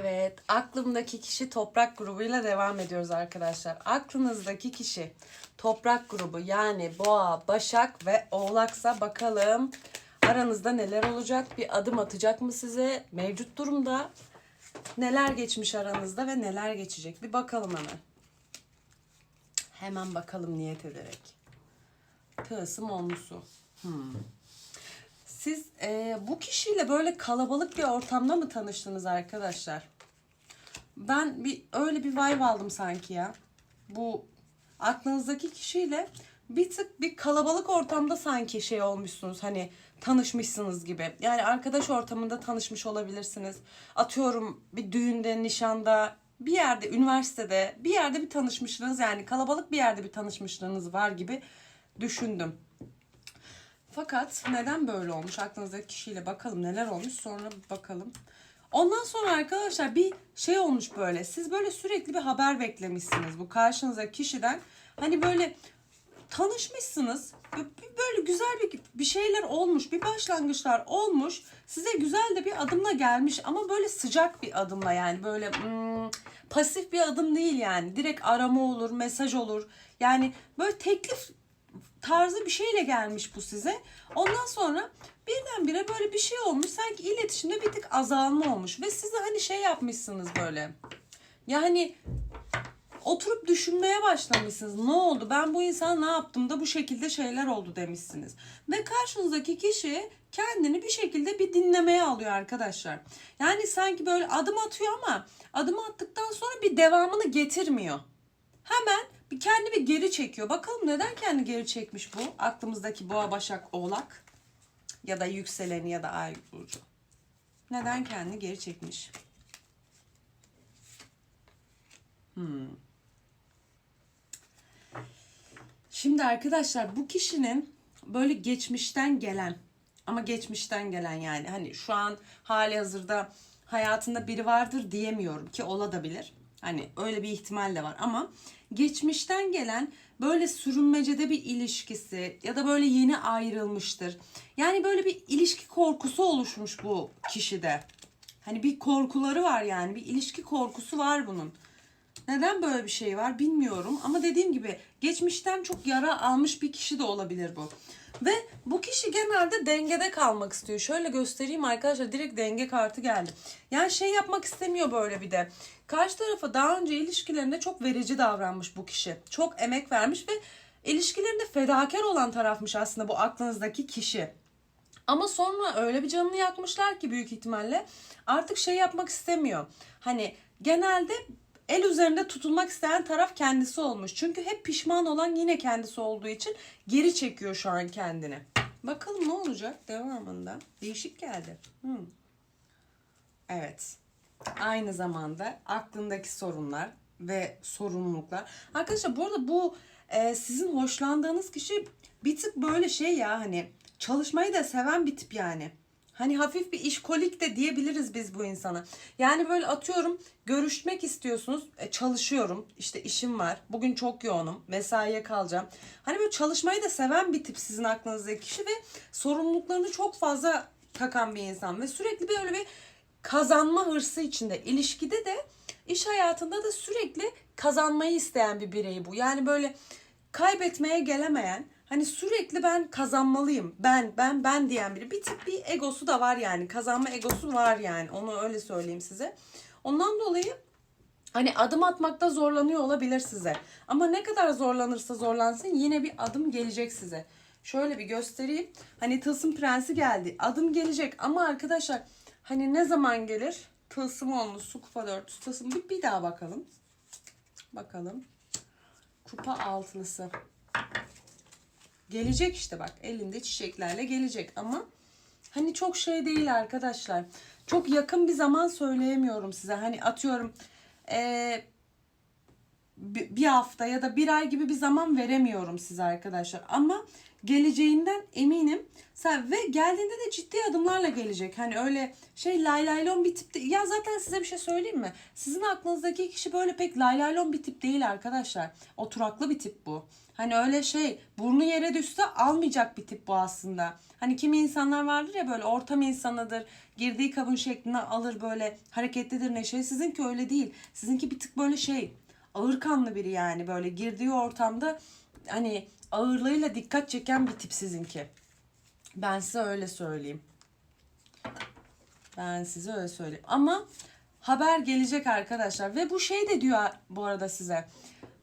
Evet, aklımdaki kişi toprak grubuyla devam ediyoruz arkadaşlar. Aklınızdaki kişi toprak grubu yani boğa, başak ve oğlaksa bakalım aranızda neler olacak? Bir adım atacak mı size? Mevcut durumda neler geçmiş aranızda ve neler geçecek? Bir bakalım hemen. Hemen bakalım niyet ederek. Tığısım olmuşu. Hmm. Siz e, bu kişiyle böyle kalabalık bir ortamda mı tanıştınız arkadaşlar? Ben bir öyle bir vibe aldım sanki ya. Bu aklınızdaki kişiyle bir tık bir kalabalık ortamda sanki şey olmuşsunuz hani tanışmışsınız gibi. Yani arkadaş ortamında tanışmış olabilirsiniz. Atıyorum bir düğünde, nişanda, bir yerde, üniversitede bir yerde bir tanışmışlığınız yani kalabalık bir yerde bir tanışmışlığınız var gibi düşündüm. Fakat neden böyle olmuş? Aklınızdaki kişiyle bakalım neler olmuş sonra bakalım. Ondan sonra arkadaşlar bir şey olmuş böyle. Siz böyle sürekli bir haber beklemişsiniz bu karşınızdaki kişiden. Hani böyle tanışmışsınız. Böyle güzel bir, bir şeyler olmuş. Bir başlangıçlar olmuş. Size güzel de bir adımla gelmiş ama böyle sıcak bir adımla yani böyle hmm, pasif bir adım değil yani. Direkt arama olur, mesaj olur. Yani böyle teklif tarzı bir şeyle gelmiş bu size. Ondan sonra birdenbire böyle bir şey olmuş. Sanki iletişimde bir tık azalma olmuş. Ve siz hani şey yapmışsınız böyle. Yani oturup düşünmeye başlamışsınız. Ne oldu? Ben bu insana ne yaptım da bu şekilde şeyler oldu demişsiniz. Ve karşınızdaki kişi kendini bir şekilde bir dinlemeye alıyor arkadaşlar. Yani sanki böyle adım atıyor ama adım attıktan sonra bir devamını getirmiyor. Hemen bir kendi bir geri çekiyor. Bakalım neden kendi geri çekmiş bu? Aklımızdaki boğa, başak, oğlak ya da yükseleni ya da ay burcu. Neden kendi geri çekmiş? Hmm. Şimdi arkadaşlar bu kişinin böyle geçmişten gelen ama geçmişten gelen yani hani şu an hali hazırda hayatında biri vardır diyemiyorum ki olabilir. Hani öyle bir ihtimal de var ama geçmişten gelen böyle sürünmecede bir ilişkisi ya da böyle yeni ayrılmıştır. Yani böyle bir ilişki korkusu oluşmuş bu kişide. Hani bir korkuları var yani bir ilişki korkusu var bunun. Neden böyle bir şey var bilmiyorum ama dediğim gibi geçmişten çok yara almış bir kişi de olabilir bu. Ve bu kişi genelde dengede kalmak istiyor. Şöyle göstereyim arkadaşlar direkt denge kartı geldi. Yani şey yapmak istemiyor böyle bir de. Karşı tarafa daha önce ilişkilerinde çok verici davranmış bu kişi. Çok emek vermiş ve ilişkilerinde fedakar olan tarafmış aslında bu aklınızdaki kişi. Ama sonra öyle bir canını yakmışlar ki büyük ihtimalle artık şey yapmak istemiyor. Hani genelde el üzerinde tutulmak isteyen taraf kendisi olmuş. Çünkü hep pişman olan yine kendisi olduğu için geri çekiyor şu an kendini. Bakalım ne olacak devamında. Değişik geldi. Hmm. Evet. Aynı zamanda aklındaki sorunlar ve sorumluluklar. Arkadaşlar bu arada bu e, sizin hoşlandığınız kişi bir tık böyle şey ya hani çalışmayı da seven bir tip yani. Hani hafif bir işkolik de diyebiliriz biz bu insana. Yani böyle atıyorum görüşmek istiyorsunuz. E, çalışıyorum. işte işim var. Bugün çok yoğunum. Mesaiye kalacağım. Hani böyle çalışmayı da seven bir tip sizin aklınızdaki kişi ve sorumluluklarını çok fazla takan bir insan ve sürekli böyle bir kazanma hırsı içinde. İlişkide de iş hayatında da sürekli kazanmayı isteyen bir birey bu. Yani böyle kaybetmeye gelemeyen Hani sürekli ben kazanmalıyım. Ben, ben, ben diyen biri. Bir tık bir egosu da var yani. Kazanma egosu var yani. Onu öyle söyleyeyim size. Ondan dolayı hani adım atmakta zorlanıyor olabilir size. Ama ne kadar zorlanırsa zorlansın yine bir adım gelecek size. Şöyle bir göstereyim. Hani tılsım prensi geldi. Adım gelecek ama arkadaşlar hani ne zaman gelir? Tılsım olmuş, su kupa dörtlüsü, tılsım. Bir, bir daha bakalım. Bakalım. Kupa altılısı. Gelecek işte bak elinde çiçeklerle gelecek ama hani çok şey değil arkadaşlar. Çok yakın bir zaman söyleyemiyorum size. Hani atıyorum ee, bir hafta ya da bir ay gibi bir zaman veremiyorum size arkadaşlar. Ama geleceğinden eminim. Ve geldiğinde de ciddi adımlarla gelecek. Hani öyle şey lay laylon bir tip de- Ya zaten size bir şey söyleyeyim mi? Sizin aklınızdaki kişi böyle pek lay laylon bir tip değil arkadaşlar. Oturaklı bir tip bu. Hani öyle şey burnu yere düşse almayacak bir tip bu aslında. Hani kimi insanlar vardır ya böyle ortam insanıdır. Girdiği kabın şeklini alır böyle hareketlidir neşeli. Sizinki öyle değil. Sizinki bir tık böyle şey ağır kanlı biri yani böyle girdiği ortamda hani ağırlığıyla dikkat çeken bir tip sizinki. Ben size öyle söyleyeyim. Ben size öyle söyleyeyim. Ama haber gelecek arkadaşlar. Ve bu şey de diyor bu arada size.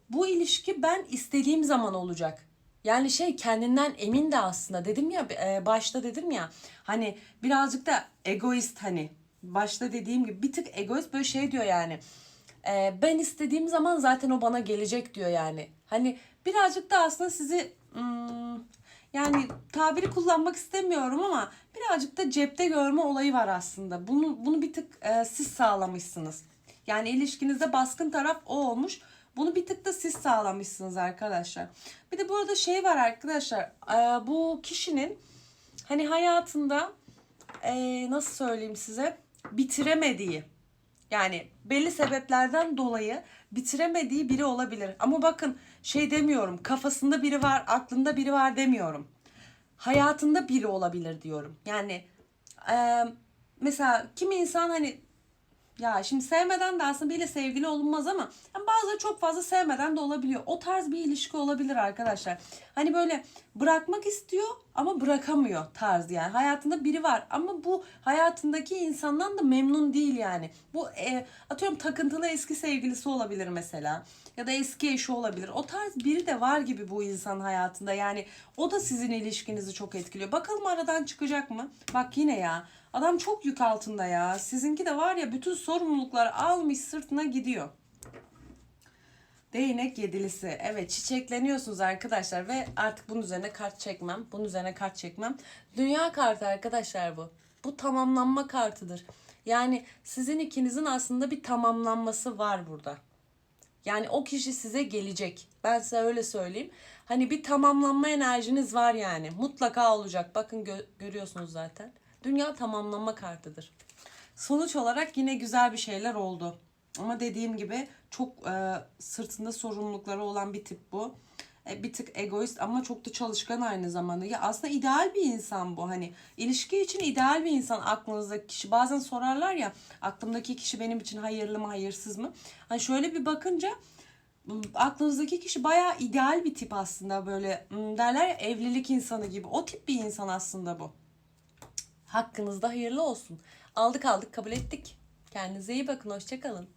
Bu ilişki ben istediğim zaman olacak. Yani şey kendinden emin de aslında. Dedim ya e, başta dedim ya hani birazcık da egoist hani. Başta dediğim gibi bir tık egoist böyle şey diyor yani. E, ben istediğim zaman zaten o bana gelecek diyor yani. Hani birazcık da aslında sizi hmm, yani tabiri kullanmak istemiyorum ama birazcık da cepte görme olayı var aslında. Bunu bunu bir tık e, siz sağlamışsınız. Yani ilişkinizde baskın taraf o olmuş. Bunu bir tık da siz sağlamışsınız arkadaşlar. Bir de burada şey var arkadaşlar. e, bu kişinin hani hayatında e, nasıl söyleyeyim size bitiremediği yani belli sebeplerden dolayı bitiremediği biri olabilir. Ama bakın şey demiyorum kafasında biri var aklında biri var demiyorum. Hayatında biri olabilir diyorum. Yani e, mesela kimi insan hani ya şimdi sevmeden de aslında biriyle sevgili olunmaz ama yani bazıları çok fazla sevmeden de olabiliyor. O tarz bir ilişki olabilir arkadaşlar. Hani böyle bırakmak istiyor ama bırakamıyor tarz yani. Hayatında biri var ama bu hayatındaki insandan da memnun değil yani. Bu e, atıyorum takıntılı eski sevgilisi olabilir mesela. Ya da eski eşi olabilir. O tarz biri de var gibi bu insan hayatında. Yani o da sizin ilişkinizi çok etkiliyor. Bakalım aradan çıkacak mı? Bak yine ya. Adam çok yük altında ya. Sizinki de var ya bütün sorumlulukları almış sırtına gidiyor. Değnek yedilisi. Evet çiçekleniyorsunuz arkadaşlar ve artık bunun üzerine kart çekmem. Bunun üzerine kart çekmem. Dünya kartı arkadaşlar bu. Bu tamamlanma kartıdır. Yani sizin ikinizin aslında bir tamamlanması var burada. Yani o kişi size gelecek. Ben size öyle söyleyeyim. Hani bir tamamlanma enerjiniz var yani. Mutlaka olacak. Bakın gö- görüyorsunuz zaten. Dünya tamamlanma kartıdır. Sonuç olarak yine güzel bir şeyler oldu. Ama dediğim gibi çok e, sırtında sorumlulukları olan bir tip bu. E, bir tık egoist ama çok da çalışkan aynı zamanda. Ya aslında ideal bir insan bu. Hani ilişki için ideal bir insan aklınızdaki kişi. Bazen sorarlar ya aklımdaki kişi benim için hayırlı mı hayırsız mı? Hani şöyle bir bakınca aklınızdaki kişi bayağı ideal bir tip aslında böyle derler ya evlilik insanı gibi. O tip bir insan aslında bu. Hakkınızda hayırlı olsun. Aldık aldık kabul ettik. Kendinize iyi bakın. Hoşçakalın.